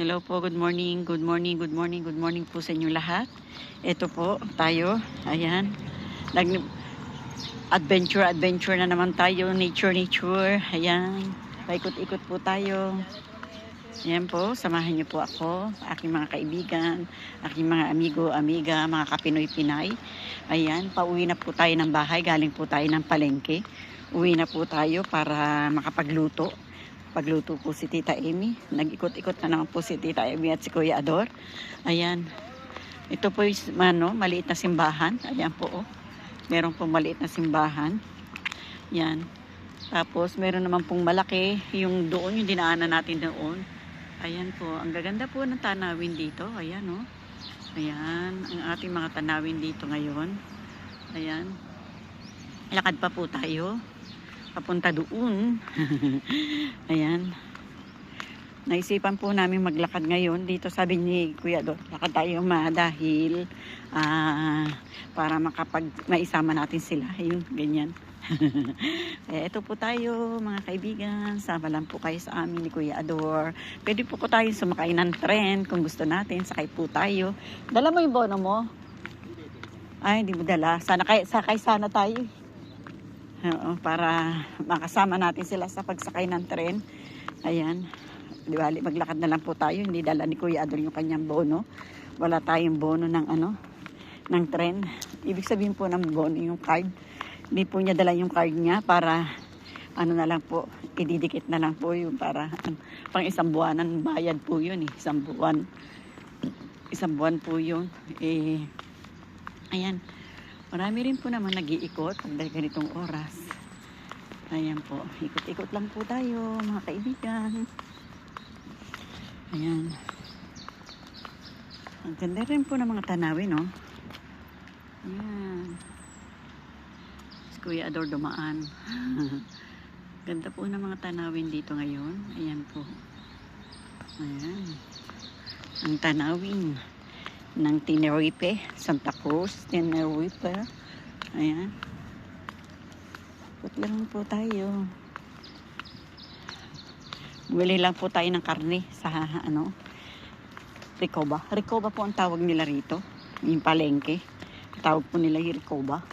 Hello po, good morning, good morning, good morning, good morning po sa inyo lahat. Ito po, tayo, ayan. Nag adventure, adventure na naman tayo, nature, nature, ayan. Paikot-ikot po tayo. Ayan po, samahan niyo po ako, aking mga kaibigan, aking mga amigo, amiga, mga kapinoy-pinay. Ayan, pauwi na po tayo ng bahay, galing po tayo ng palengke. Uwi na po tayo para makapagluto. Pagluto po si Tita Amy. Nag-ikot-ikot na naman po si Tita Amy at si Kuya Ador. Ayan. Ito po is ano, maliit na simbahan. Ayan po oh. Meron pong maliit na simbahan. Yan. Tapos meron naman pong malaki yung doon yung dinaanan natin doon. Ayan po, ang gaganda po ng tanawin dito. Ayan oh. Ayan, ang ating mga tanawin dito ngayon. Ayan. Lakad pa po tayo. Papunta doon. Ayan. Naisipan po namin maglakad ngayon. Dito sabi ni Kuya Do, lakad tayo ma dahil ah, para makapag maisama natin sila. Ayun, ganyan. eh, ito po tayo mga kaibigan. Sama lang po kayo sa amin ni Kuya Ador. Pwede po po tayo sumakay ng tren kung gusto natin. Sakay po tayo. Dala mo yung bono mo? Ay, hindi mo dala. Sana kay, sakay sana tayo. Para makasama natin sila sa pagsakay ng tren. Ayan. Di ba, maglakad na lang po tayo. Hindi dala ni Kuya Adol yung kanyang bono. Wala tayong bono ng ano, ng tren. Ibig sabihin po ng bono yung card. Hindi po niya dala yung card niya para ano na lang po, ididikit na lang po yung para ano, pang isang buwanan bayad po yun eh. Isang buwan. Isang buwan po yun. Eh, ayan. Marami rin po naman nag-iikot pag ganitong oras. Ayan po. Ikot-ikot lang po tayo, mga kaibigan. Ayan. Ang ganda rin po ng mga tanawin, no? Ayan. Si Kuya Ador dumaan. ganda po ng mga tanawin dito ngayon. Ayan po. Ayan. Ang tanawin ng Tenerife, Santa Cruz, Tenerife. Ayan. Ikot lang po tayo. Bumili lang po tayo ng karne sa ano, Ricoba. Ricoba po ang tawag nila rito. Yung palengke. Tawag po nila yung Ricoba.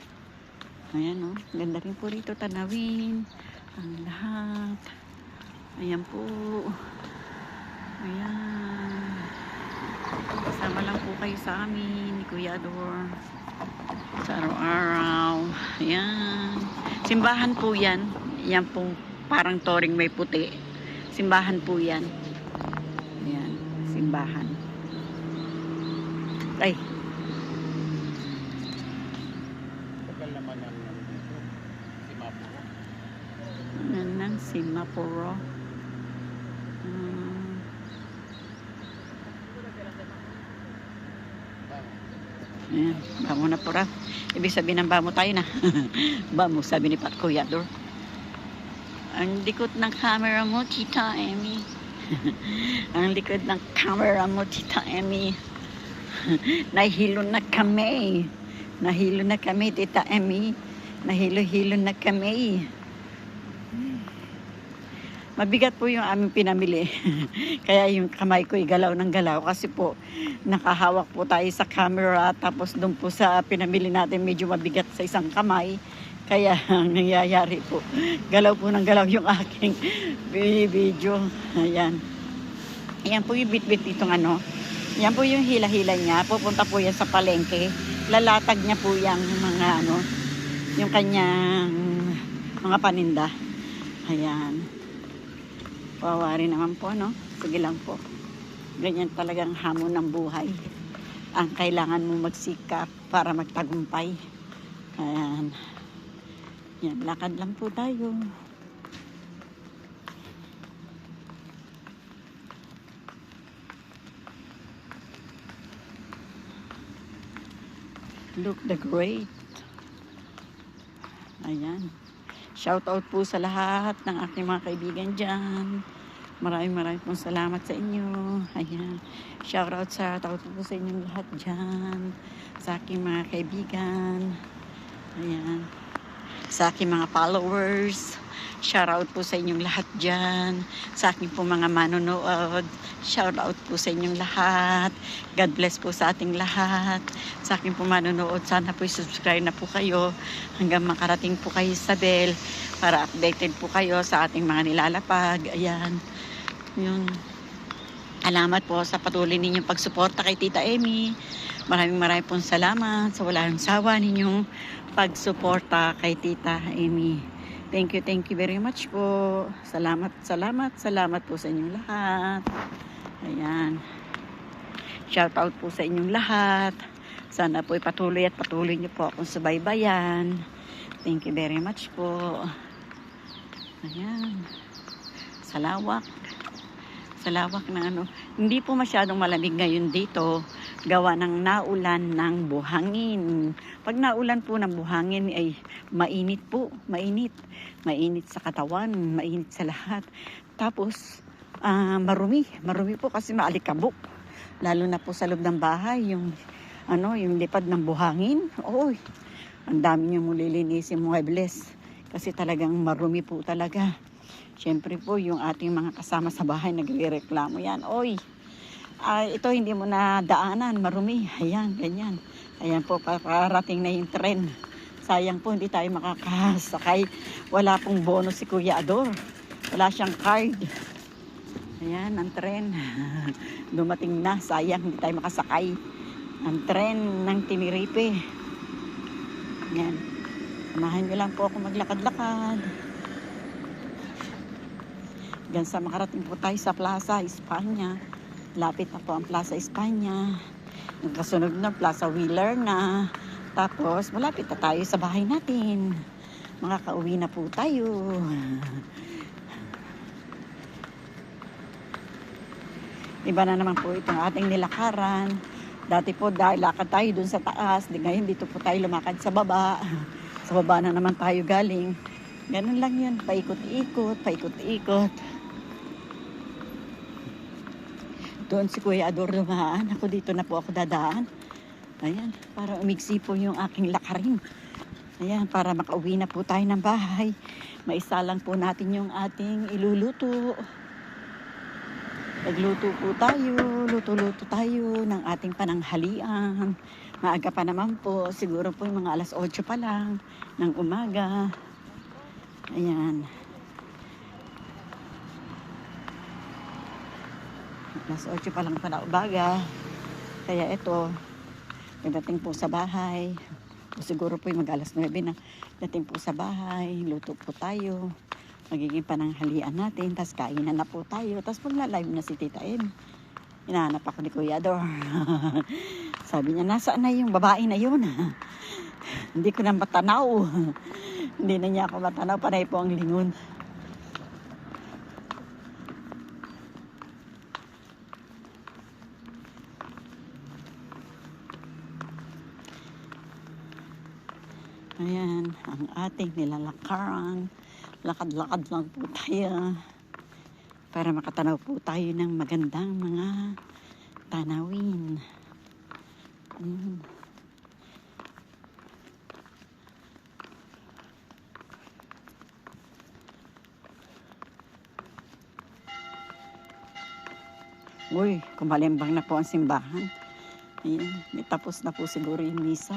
Ayan o. Oh. Ganda rin po rito tanawin. Ang lahat. Ayan po. Ayan. Kasama lang po kayo sa amin ni Kuya Ador. Sa araw-araw. Ayan. Simbahan po yan. Yan po parang toring may puti. Simbahan po yan. Ayan. Simbahan. Ay. Tagal naman ang ano dito, si Mapuro. Ano nang Simapuro. Ayan. Bamo na po raw. Ibig sabihin ng bamo tayo na. bamo, sabi ni Pat Kuya Ador. Ang likod ng camera mo, Tita Emmy. Ang likod ng camera mo, Tita Emmy. Nahilo na kami. Nahilo na kami, Tita Emmy. Nahilo-hilo na kami. Mabigat po yung aming pinamili. Kaya yung kamay ko igalaw ng galaw kasi po nakahawak po tayo sa camera tapos doon po sa pinamili natin medyo mabigat sa isang kamay. Kaya ang nangyayari po, galaw po ng galaw yung aking video. Ayan. Ayan po yung bit-bit itong ano. Yan po yung hila-hila niya. Pupunta po yan sa palengke. Lalatag niya po yung mga ano, yung kanyang mga paninda. Ayan. Pawari naman po, no? Sige lang po. Ganyan talagang hamon ng buhay. Ang kailangan mo magsikap para magtagumpay. Ayan. Yan, lakad lang po tayo. Look the great. Ayan. Shout out po sa lahat ng aking mga kaibigan dyan. Maraming maraming pong salamat sa inyo. Ayan. Shout out sa out po sa inyong lahat dyan. Sa aking mga kaibigan. Ayan. sa aking mga followers. Shout out po sa inyong lahat dyan. Sa aking po mga manonood. Shout out po sa inyong lahat. God bless po sa ating lahat. Sa aking po manonood, sana po subscribe na po kayo hanggang makarating po kayo sa bell para updated po kayo sa ating mga nilalapag. Ayan. Yun. Salamat po sa patuloy ninyong pagsuporta kay Tita Emmy. Maraming maraming pong salamat sa walang sawa ninyong pagsuporta kay Tita Amy. Thank you, thank you very much po. Salamat, salamat, salamat po sa inyong lahat. Ayan. Shout out po sa inyong lahat. Sana po patuloy at patuloy niyo po akong subaybayan. Thank you very much po. Ayan. Salawak. Salawak na ano. Hindi po masyadong malamig ngayon dito gawa ng naulan ng buhangin. Pag naulan po ng buhangin ay mainit po, mainit. Mainit sa katawan, mainit sa lahat. Tapos ah, marumi, marumi po kasi maalikabok. Lalo na po sa loob ng bahay, yung ano, yung lipad ng buhangin. Oy, ang dami niyo mulilinisin mga bless. Kasi talagang marumi po talaga. Siyempre po, yung ating mga kasama sa bahay nagre-reklamo yan. Oy, ah, ito hindi mo na daanan, marumi. Ayan, ganyan. Ayan po, pa- parating na yung tren. Sayang po, hindi tayo makakasakay. Wala pong bonus si Kuya Ador. Wala siyang card. Ayan, ang tren. Dumating na, sayang, hindi tayo makasakay. Ang tren ng Tiniripe. Ayan. Samahan niyo lang po ako maglakad-lakad. Hanggang sa makarating po tayo sa Plaza Espanya. Lapit na po ang Plaza Espanya. Yung kasunod na Plaza Wheeler na. Tapos malapit na tayo sa bahay natin. Makakauwi na po tayo. Iba na naman po itong ating nilakaran. Dati po dahil lakad tayo dun sa taas. Di ngayon dito po tayo lumakad sa baba. Sa baba na naman tayo galing. Ganun lang yun. Paikot-ikot, paikot-ikot. Doon si Kuya Ador dumaan. Ako dito na po ako dadaan. Ayan, para umigsi po yung aking lakarin. Ayan, para makauwi na po tayo ng bahay. Maisalang po natin yung ating iluluto. Nagluto po tayo, luto-luto tayo ng ating pananghalian. Maaga pa naman po, siguro po yung mga alas 8 pa lang ng umaga. Ayan. Alas 8 pa lang pala umaga. Kaya ito, pagdating po sa bahay, o siguro po yung mag alas 9 na, dating po sa bahay, luto po tayo magiging pananghalian natin, tapos kainan na po tayo, tapos magla-live na si Tita M. Hinahanap ako ni Kuya Dor. Sabi niya, nasaan na yung babae na yun? Hindi ko na matanaw. Hindi na niya ako matanaw, panay po ang lingon. Ayan, ang ating nilalakaran lakad-lakad lang po tayo para makatanaw po tayo ng magandang mga tanawin. Mm. Uy, kumalimbang na po ang simbahan. Ayan, may tapos na po siguro yung misa.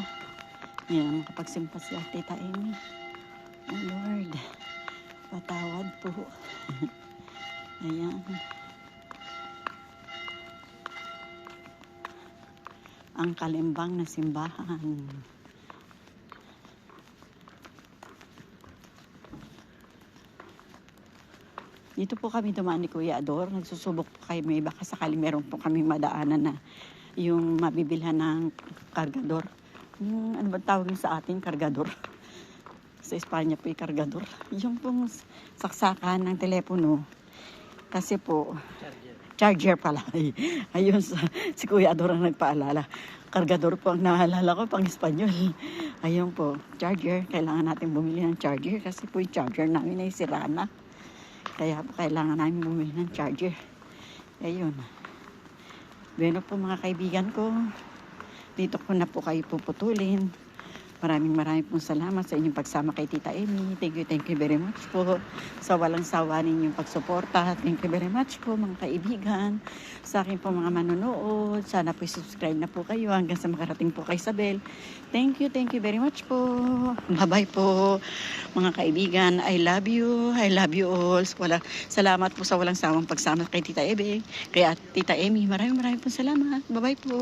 Ayan, makapagsimpa si Tita Amy. Oh Lord, patawad po. Ayan. Ang kalimbang na simbahan. Dito po kami dumaan ni Kuya Ador. Nagsusubok po may baka sakali meron po kami madaanan na yung mabibilhan ng kargador. Yung ano ba tawag sa atin, kargador sa Espanya po yung kargador. Yung pong saksakan ng telepono. Kasi po, charger pala. Ayun, si Kuya Ador ang nagpaalala. Kargador po ang naalala ko pang Espanyol. Ayun po, charger. Kailangan natin bumili ng charger kasi po yung charger namin ay sira na. Kaya po kailangan namin bumili ng charger. Ayun. Bueno po mga kaibigan ko. Dito ko na po kayo puputulin. Maraming maraming pong salamat sa inyong pagsama kay Tita Amy. Thank you, thank you very much po sa walang sawa ninyong pagsuporta. Thank you very much po mga kaibigan. Sa akin po mga manonood, sana po subscribe na po kayo hanggang sa makarating po kay Isabel. Thank you, thank you very much po. Bye-bye po mga kaibigan. I love you. I love you all. Wala, salamat po sa walang sawang pagsama kay Tita Ebe. Kaya Tita Amy, maraming maraming po salamat. Bye-bye po.